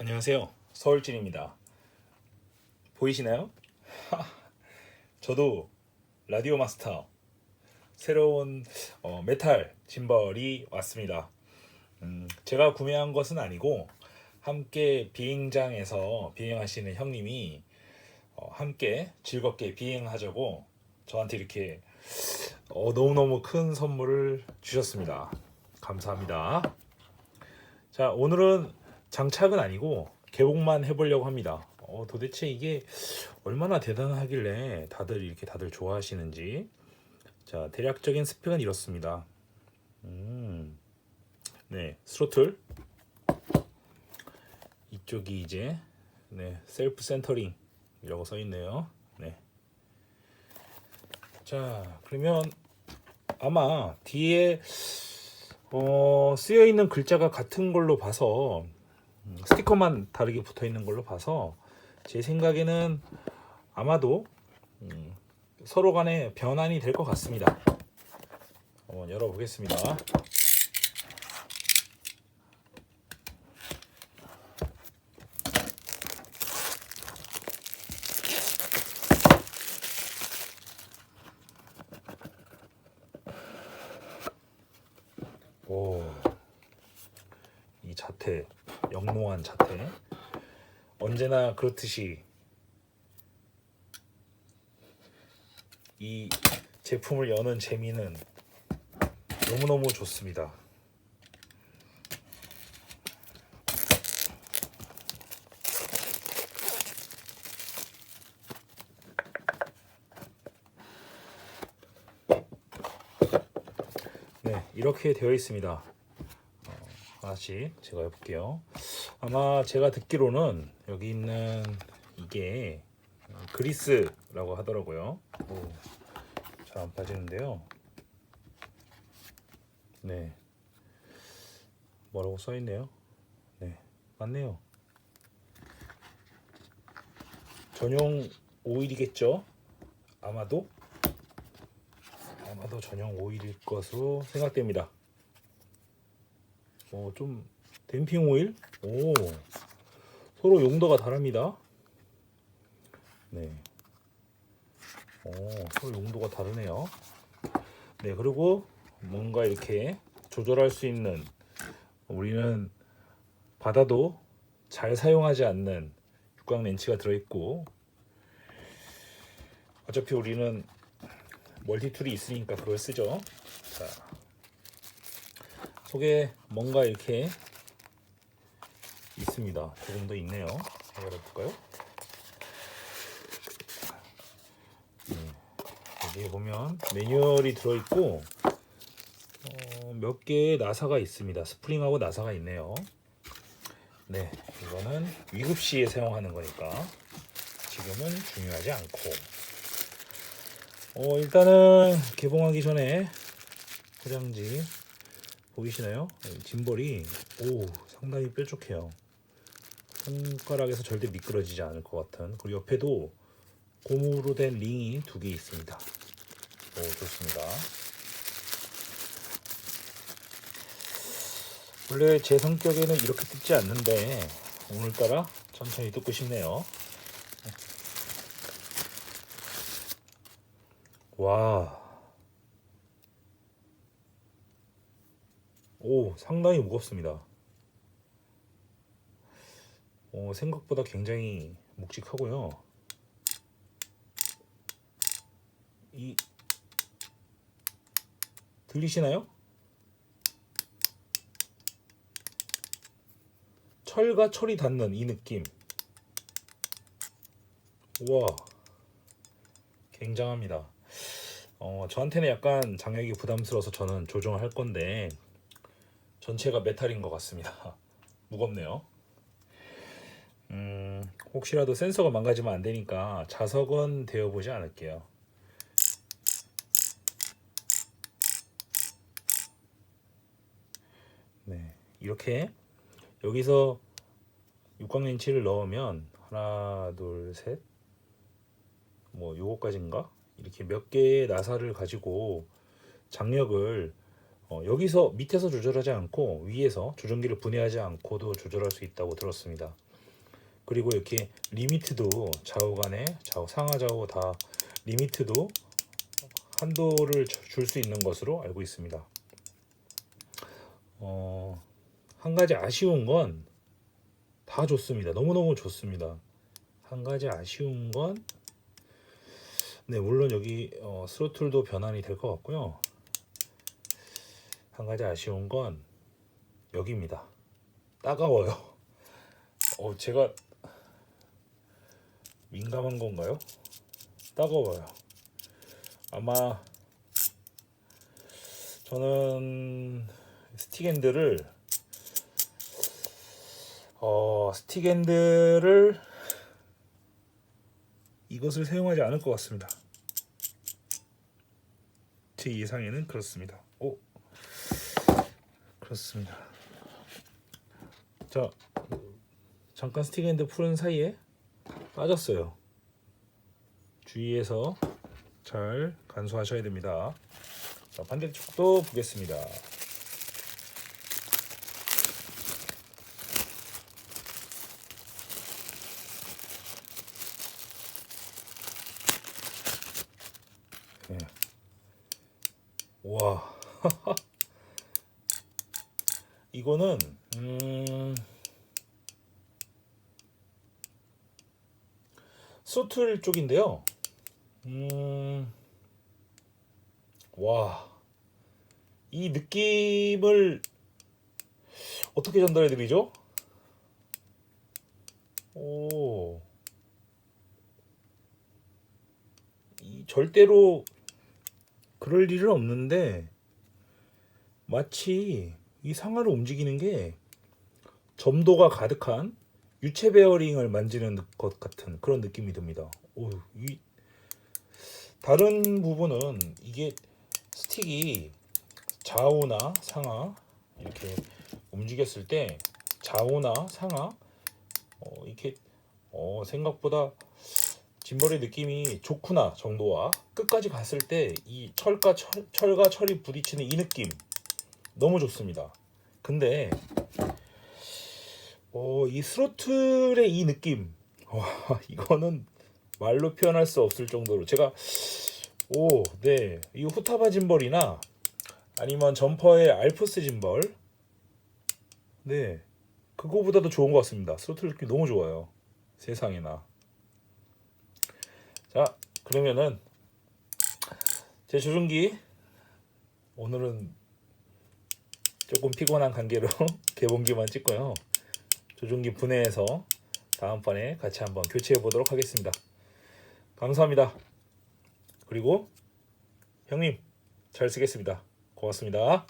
안녕하세요. 서울진입니다. 보이시나요? 저도 라디오 마스터 새로운 어, 메탈 짐벌이 왔습니다. 음, 제가 구매한 것은 아니고 함께 비행장에서 비행하시는 형님이 어, 함께 즐겁게 비행하자고 저한테 이렇게 어, 너무너무 큰 선물을 주셨습니다. 감사합니다. 자, 오늘은 장착은 아니고 개봉만 해보려고 합니다. 어, 도대체 이게 얼마나 대단하길래 다들 이렇게 다들 좋아하시는지. 자, 대략적인 스펙은 이렇습니다. 음, 네, 스로틀. 이쪽이 이제 네, 셀프 센터링이라고 써 있네요. 네. 자, 그러면 아마 뒤에 어, 쓰여 있는 글자가 같은 걸로 봐서 음, 스티커만 다르게 붙어 있는 걸로 봐서 제 생각에는 아마도 음, 서로 간에 변환이 될 것 같습니다. 한번 열어보겠습니다. 오, 이 자태, 영롱한 자태. 언제나 그렇듯이 이 제품을 여는 재미는 너무너무 좋습니다. 네, 이렇게 되어 있습니다. 어, 하나씩 제가 해볼게요. 아마 제가 듣기로는 여기 있는 이게 그리스라고 하더라고요. 잘 안 빠지는데요. 네. 뭐라고 써 있네요. 네. 맞네요. 전용 오일이겠죠? 아마도 아마도 전용 오일일 것으로 생각됩니다. 어, 좀 댐핑 오일? 오, 서로 용도가 다릅니다. 네. 오, 서로 용도가 다르네요. 네, 그리고 뭔가 이렇게 조절할 수 있는 우리는 받아도 잘 사용하지 않는 육각 렌치가 들어있고 어차피 우리는 멀티툴이 있으니까 그걸 쓰죠. 자, 속에 뭔가 이렇게 있습니다. 조금 더 있네요. 열어볼까요? 네, 여기에 보면 매뉴얼이 들어있고 어, 몇 개의 나사가 있습니다. 스프링하고 나사가 있네요. 네, 이거는 위급 시에 사용하는 거니까 지금은 중요하지 않고 어, 일단은 개봉하기 전에 포장지 보이시나요? 짐벌이 오 상당히 뾰족해요. 손가락에서 절대 미끄러지지 않을 것 같은 그리고 옆에도 고무로 된 링이 두 개 있습니다. 오 좋습니다. 원래 제 성격에는 이렇게 뜯지 않는데 오늘따라 천천히 뜯고 싶네요. 와. 오, 상당히 무겁습니다. 어, 생각보다 굉장히 묵직하고요. 이 들리시나요? 철과 철이 닿는 이 느낌. 우와. 굉장합니다. 어, 저한테는 약간 장력이 부담스러워서 저는 조정을 할 건데 전체가 메탈인 것 같습니다. 무겁네요. 음, 혹시라도 센서가 망가지면 안 되니까 자석은 대어 보지 않을게요. 네, 이렇게 여기서 육각렌치를 넣으면 하나, 둘, 셋, 뭐 요거까지인가? 이렇게 몇 개의 나사를 가지고 장력을 어, 여기서 밑에서 조절하지 않고 위에서 조종기를 분해하지 않고도 조절할 수 있다고 들었습니다. 그리고 이렇게 리미트도 좌우 간에 좌우 상하 좌우 다 리미트도 한도를 줄 수 있는 것으로 알고 있습니다. 어, 한 가지 아쉬운 건 다 좋습니다. 너무너무 좋습니다. 한 가지 아쉬운 건 네, 물론 여기 어, 스로틀도 변환이 될 것 같고요. 한 가지 아쉬운 건 여기입니다. 따가워요. 어, 제가 민감한 건가요? 따가워요. 아마 저는 스틱핸들을 어, 스틱핸들을 이것을 사용하지 않을 것 같습니다. 제 예상에는 그렇습니다. 오, 그렇습니다. 자, 잠깐 스틱핸드 푸른 사이에 빠졌어요. 주의해서 잘 간수하셔야 됩니다. 자, 반대쪽도 보겠습니다. 네. 와. 이거는 음 소틀 쪽인데요. 음, 와, 이 느낌을 어떻게 전달해 드리죠? 오, 이 절대로 그럴 일은 없는데 마치 이 상하를 움직이는 게 점도가 가득한 유체 베어링을 만지는 것 같은 그런 느낌이 듭니다. 오, 이 다른 부분은 이게 스틱이 좌우나 상하 이렇게 움직였을 때 좌우나 상하 어, 이렇게 어, 생각보다 짐벌의 느낌이 좋구나 정도와 끝까지 갔을 때 이 철과 철, 철과 철이 부딪히는 이 느낌 너무 좋습니다. 근데 어, 이 스로틀의 이 느낌 와 이거는 말로 표현할 수 없을 정도로 제가 오, 네. 이 후타바 짐벌이나 아니면 점퍼의 알프스 짐벌 네. 그거보다도 좋은 것 같습니다. 스로틀 느낌 너무 좋아요. 세상에나. 자, 그러면은 제 조종기 오늘은 조금 피곤한 관계로 개봉기만 찍고요. 조종기 분해해서 다음번에 같이 한번 교체해 보도록 하겠습니다. 감사합니다. 그리고 형님 잘 쓰겠습니다. 고맙습니다.